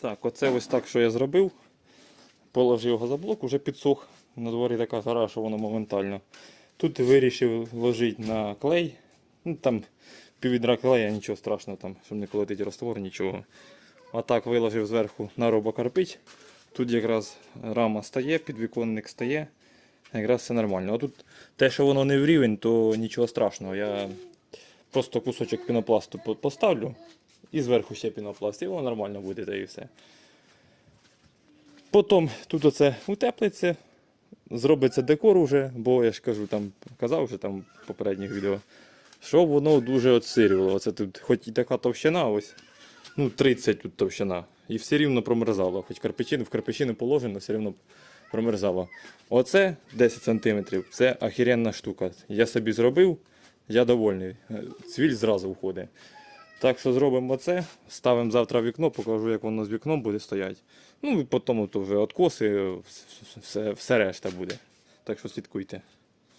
Так, оце ось так, що я зробив. Положив його за блок, уже підсох. На дворі така гора, що воно моментально. Тут вирішив ложити на клей. Ну, там піввідра клея, нічого страшного, там, щоб не колотити раствор, нічого. А так виложив зверху на робокарпич. Тут якраз рама стає, підвіконник стає. Якраз все нормально. А тут те, що воно не в рівень, то нічого страшного. Я просто кусочок пінопласту поставлю і зверху ще пінопласт, і воно нормально буде, та і все. Потім тут оце утеплиться, зробиться декор уже, бо я ж кажу, там казав вже там в попередніх відео, що воно дуже отсирювало. Оце тут хоч і така товщина, ось, ну 30 тут товщина, і все рівно промерзало. Хоч карпичину, в карпичину положено, все рівно промерзало. Оце 10 см, це охеренна штука. Я собі зробив, я довольний. Цвіль зразу входить. Так що зробимо це, ставимо завтра вікно, покажу, як воно з вікном буде стояти. Ну і потім то вже откоси, все, все решта буде. Так що слідкуйте.